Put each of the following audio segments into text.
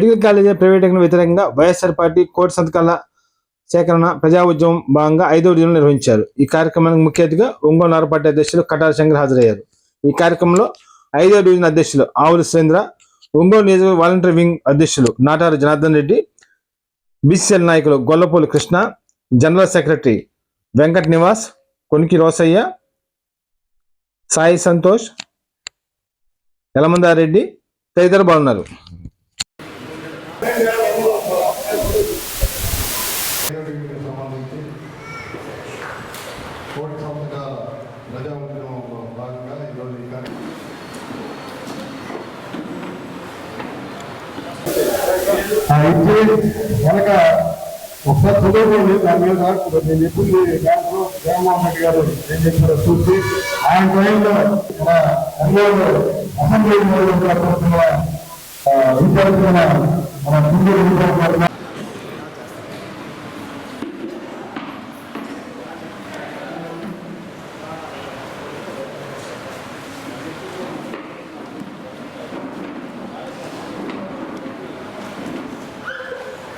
Medical college ప్రైవేటీకరణ వ్యతిరేకంగా YSR party కోటి సంతకాల సేకరణ ప్రజా ఉద్యమం భాగంగా ఐదో డిజన్లు నిర్వహించారు. ఈ కార్యక్రమానికి ముఖ్య అతిథిగా ఒంగోలు నార అధ్యక్షులు కటార శంకర్ హాజరయ్యారు. ఈ కార్యక్రమంలో ఐదవ డివిజన్ అధ్యక్షులు ఆవుల సురేంద్ర ఒంగోలు నియోజకవర్గ వాలంటీర్ వింగ్ అధ్యక్షులు నాటారు జనార్దన్ రెడ్డి బీసీఎల్ నాయకులు గొల్లపూడి కృష్ణ జనరల్ సెక్రటరీ వెంకట్ నివాస్ కొనికి రోసయ్య సాయి సంతోష్ యలమందారెడ్డి తదితరులు బాగున్నారు ఆరోగ్యానికి సంబంధించి కోటి సంవత్సరాల ప్రజా ఉద్యమంలో భాగంగా ఈరోజు ఈ కార్యక్రమం అయితే కనుక ఒకసారి చదువుకోండి దాని మీద నేను ఎప్పుడు దాంట్లో జగన్మోహన్ రెడ్డి గారు ఏం చెప్పారో చూసి ఆయన టైంలో మన అసెంబ్లీ విద్యార్థుల మన ముందు నియోజకవర్గం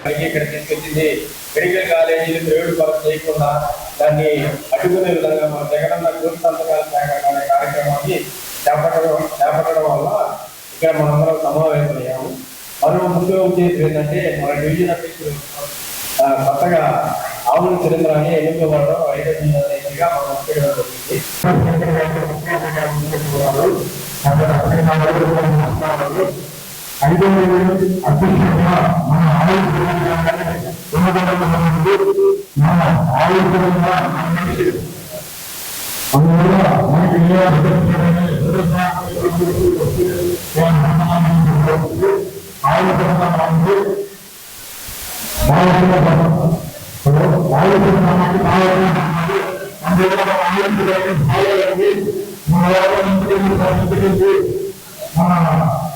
మనకి ఇక్కడ తీసుకొచ్చింది. మెడికల్ కాలేజీలు ప్రైవేట్ పరం చేయకుండా దాన్ని అడ్డుకునే విధంగా మన జగనన్న గ్రూప్ సంతకాల శాఖ అనే కార్యక్రమాన్ని చేపట్టడం చేపట్టడం వల్ల ఇక్కడ మనందరం సమావేశమయ్యాము. మరో ముందుగా ఉద్దేశం ఏంటంటే మన డివిజన్ అధ్యక్షులు కొత్తగా ఆవుల సురేంద్ర అని ఎన్నుకోవడం ఐదో అధ్యక్షుడిగా మనం ముఖ్యంగా జరిగింది ఐదో అధ్యక్షుడిగా మన ఆలోచన మన ఆలోచన అందువల్ల మనకి ఏ ఆలోచన ఒక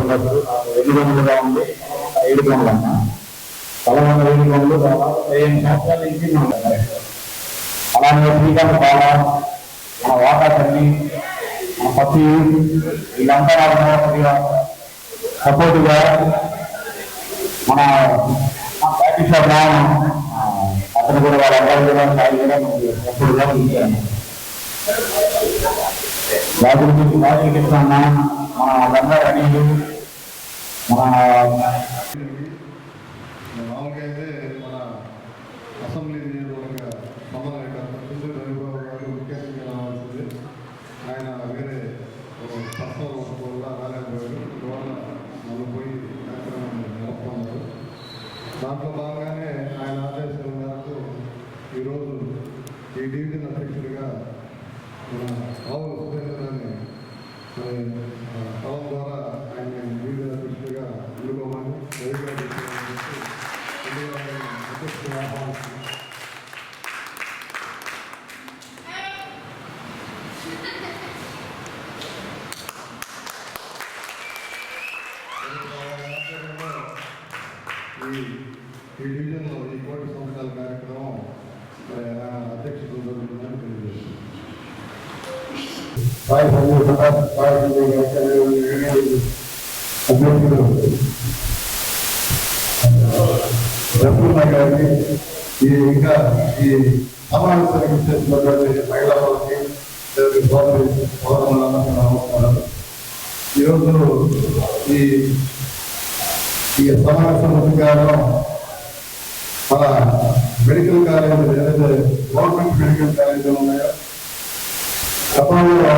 ఉన్నారు ఉంది ఏడు గంటలు అన్న పదకొండు గంటలు పదిహేను సంవత్సరాల నుంచి అలానే శ్రీకాంత్ బాబా మన వాటాకర్ని మన పత్తి వీళ్ళంతా సపోర్టుగా మన ప్యాటీ షాప్ అతను కూడా వాళ్ళందరూ కూడా సాయి కూడా మనకి సపోర్టుగా వాటి గురించి మన వాళ్ళందరూ అనేది మన మామూలుగా అయితే మన అసెంబ్లీ నియోజకవర్గ సమన్వయకర్త కుందూరు రవిబాబు గారు ముఖ్య అతిథిగా రావాల్సింది ఆయన వేరే పర్సనల్ వర్క్ వల్ల రాలేకపోయారు అందువల్ల మళ్ళీ పోయి కార్యక్రమాన్ని నడుపుతున్నారు దాంట్లో భాగంగానే ఆయన ఆదేశాల మేరకు ఈరోజు ఈ డివిజన్ అధ్యక్షుడిగా మన ఆవుల సురేంద్రాన్ని మరి ఆ, కలం ద్వారా ఆయన డివిజన్ అధ్యక్షుడిగా ఎన్నుకోమని రవి గారు చెప్పారని చెప్పి ముందుగా ఆయన అధ్యక్షుడిగా ఆహ్వానిస్తున్నాను. ఈ ఈ డివిజన్లో ఈ కోటి సంవత్సరాల కార్యక్రమం మరి ఆయన అధ్యక్షుడు జరుగుతుందని తెలియజేస్తున్నాను సాయి సంజయ్ గారిని ఈ ఇంకా ఈ సమావేశానికి చేసినటువంటి మహిళా వాళ్ళకి సోదరి ఈరోజు ఈ ఈ సమావేశం ముఖ్యంగా మన మెడికల్ కాలేజీలు ఏదైతే గవర్నమెంట్ మెడికల్ కాలేజీలు ఉన్నాయో గతంలో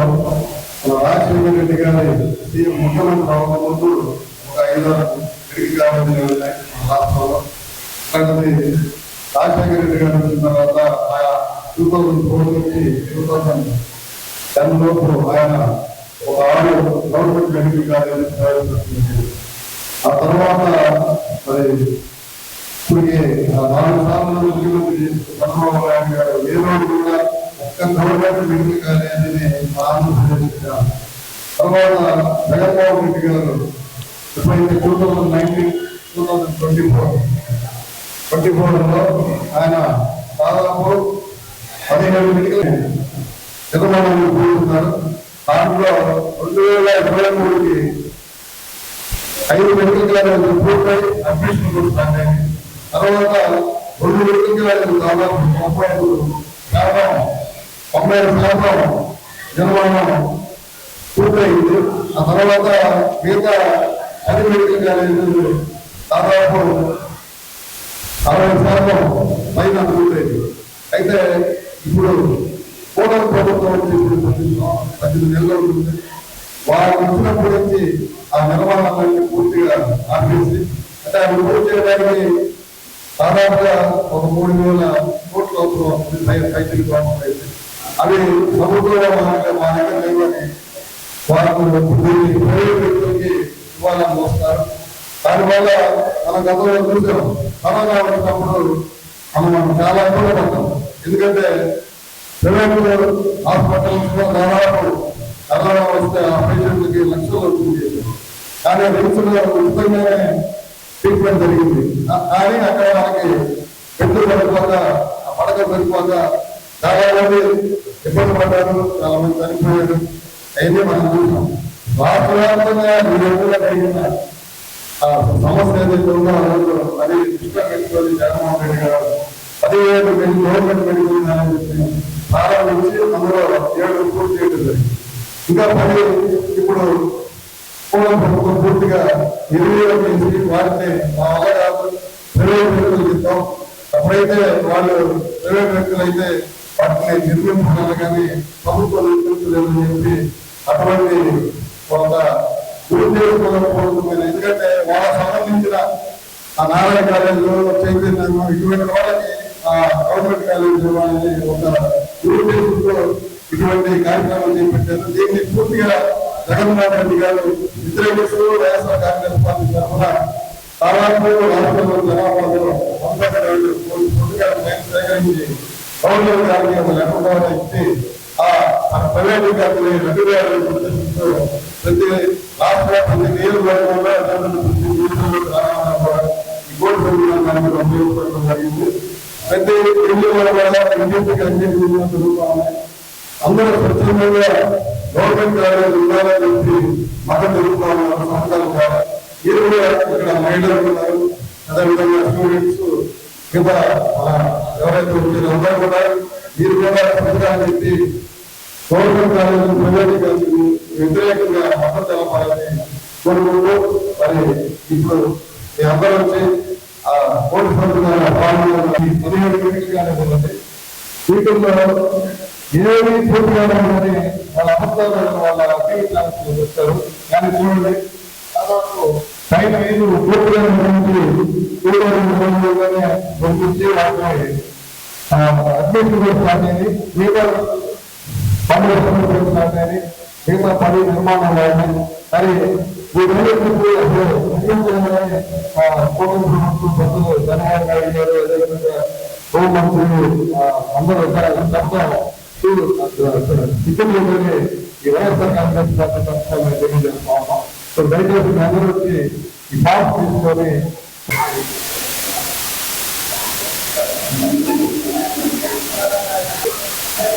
రాజశేఖర రెడ్డి గారి సీఎం ముఖ్యమంత్రి అవ్వక ముందు ఒక ఐదు తిరిగి కాలేజీలు ఉన్నాయి రాష్ట్రంలో అలాంటిది రాజశేఖర రెడ్డి గారు వచ్చిన తర్వాత ఆయా టూ థౌజండ్ ఫోర్ నుంచి టూ థౌజండ్ టెన్ లోపు ఆయన ఒక ఆరు గవర్నమెంట్ మెడికల్ కాలేజీ ప్రవేశపెట్టింది ఆ తర్వాత మరి ఇప్పటికే నాలుగు సార్లు ముఖ్యమంత్రి చంద్రబాబు నాయుడు గారు ఏ రోజు కూడా గవర్నమెంట్ మెడికల్ కాలేజీని మా తర్వాత జగన్మోహన్ రెడ్డి గారు ఎప్పుడైతే two thousand nineteen two thousand twenty four twenty ఫోర్లో ఆయన దాదాపు పదిహేడు మెడికల్ నిర్మాణాలు పూర్తున్నారు దాంట్లో రెండు వేల ఇరవై మూడుకి ఐదు మెడికల్ కాలేజీలు పూర్తయి అడ్మిషన్ కూడా తర్వాత రెండు మెడికల్ కాలేజీలు దాదాపు ముప్పై ఐదు శాతం తొంభై ఐదు శాతం నిర్మాణం పూర్తయింది. ఆ తర్వాత మిగతా అన్ని మెడికల్ కాలేజీలు దాదాపు అరవై శాతం పైన పూర్తయింది. అయితే ఇప్పుడు కూటమి ప్రభుత్వం పద్దెనిమిది నెలలు ఉంటుంది వారు ఇచ్చినప్పటి నుంచి ఆ నిర్మాణాలన్నీ పూర్తిగా ఆపేసి అంటే అవి పూర్తి చేయడానికి దాదాపుగా ఒక మూడు వేల కోట్ల అవసరం అవుతుంది సై- అయితే అవి ప్రభుత్వంలో మా వారు దీన్ని ప్రైవేట్ వ్యక్తులకి దానివల్ల మన గతంలో చూసాం కరోనా వచ్చినప్పుడు మనం చాలా ఇబ్బంది పడతాం ఎందుకంటే ప్రైవేట్ హాస్పిటల్స్లో దాదాపు కరోనా వస్తే ఆ పేషెంట్లకి లక్షలు అవుతుంది కానీ రిమ్స్లో ఉచితంగానే ట్రీట్మెంట్ జరిగింది. కానీ అక్కడ మనకి బెడ్లు సరిపోక పడక సరిపోక చాలా మంది ఇబ్బంది పడ్డారు చాలా మంది చనిపోయారు? అయితే మనం చూసాం. రాష్ట్ర వ్యాప్తంగా ఈ రోజుల్లో జరిగిన ఆ సమస్య ఏదైతే ఉందో ఆ రోజు అది దృష్టిలో పెట్టుకొని జగన్మోహన్ రెడ్డి గారు పదిహేడు మెడికల్ గవర్నమెంట్ పెట్టుకుందని చెప్పి ప్రారంభించి అందులో ఏడు పూర్తి చేయడం జరిగింది. ఇంకా పది ఇప్పుడు కూడా ప్రభుత్వం పూర్తిగా నిర్వీర్యం చేసి వారిని మా వల్ల కాదు ప్రైవేట్ వ్యక్తులు ఇస్తాం ఎప్పుడైతే వాళ్ళు ప్రైవేట్ వ్యక్తులు అయితే వాటిని నిర్మించాలి కానీ ప్రభుత్వం నిర్మించలేదని చెప్పి అటువంటి కొంత దురుద్దేశపూర్వకమైన ఎందుకంటే వాళ్ళకు సంబంధించిన ఆ నారాయణ కాలేజీలో చైతన్యం ఇటువంటి వాళ్ళకి ఆ గవర్నమెంట్ కాలేజీలో వాళ్ళని ఒక దురుద్దేశంతో ఇటువంటి కార్యక్రమాలు చేపట్టారు. దీన్ని పూర్తిగా జగన్మోహన్ రెడ్డి గారు వ్యతిరేకిస్తూ వైఎస్ఆర్ కాంగ్రెస్ పార్టీ తరఫున దాదాపు రాష్ట్రంలో జనాభాలో వంద రెండు పూర్తిగా సేకరించి గవర్నమెంట్ కార్యక్రమం ఒక ఇచ్చి ఆ ప్రైవేట్ గారిని రెండు వేల ప్రతి రాష్ట్ర ప్రతి నియోజకవర్గంలో అదేవిధంగా ప్రతి నియోజకవర్గంలో రావాలన్నా కూడా జరిగింది ప్రతి ఇల్లు కూడా ఇంటికి అన్ని ఇల్లు అందరూ స్వచ్ఛందంగా గవర్నమెంట్ కాలేజీ ఉండాలని చెప్పి మతం తెలుపుతామన్నారు సంస్థలు ద్వారా కూడా ఇక్కడ మహిళలు ఉన్నారు అదేవిధంగా స్టూడెంట్స్ మిగతా ఎవరైతే అందరూ కూడా మీరు కూడా పథకాలు చెప్పి గవర్నమెంట్ కాలేజీ ప్రైవేట్ వ్యతిరేకంగా మద్దతు తెలపాలని కోరుకుంటూ మరి ఇప్పుడు మీ అందరూ వచ్చి ఆ కోటి సంవత్సరాల పదిహేడు వీటిల్లో ఏమి పూర్తిగా వాళ్ళ అబద్ధాలు వాళ్ళ టీవీ క్లాసులు కానీ చూడండి పైన ఐదు పూర్తిగా నుంచి పంపించి వాటిని అడ్మిషన్ కూడా స్టార్ట్ అయింది మిగతా పనులు స్టార్ట్ అయింది మిగతా పని నిర్మాణం అయింది మరి వీటన్నిటికీ అసలు ముఖ్యంగానే ప్రభుత్వం పెద్దలు జగన్మోహన్ రెడ్డి గారు అదేవిధంగా అందరూ తప్ప ఈ వైఎస్ఆర్ కాంగ్రెస్ పార్టీ పక్షాన్ని తెలియజేస్తాము సో దయచేసి మీ అందరూ వచ్చి ఈ పాస్ తీసుకొని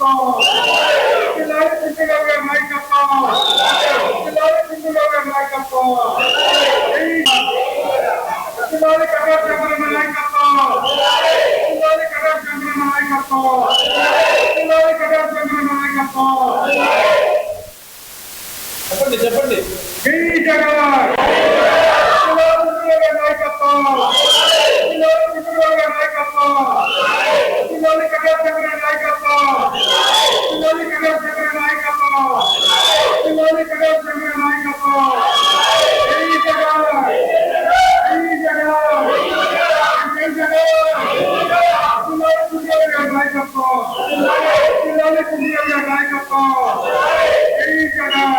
నాయకత్వం పిల్లలు సింధులోగా నాయకత్వం పిల్లలు సింధులోగా నాయకత్వం పిల్లలు కటార్ చంద్రమ నాయకత్వం పిల్లలు కటార్ చంద్రమ నాయకత్వం పిల్లలు కటార్ చంద్రమ నాయకత్వం చెప్పండి. చెప్పండి జగన్ జగన్ నాయకత్వం నాయకత్వం జై జగన్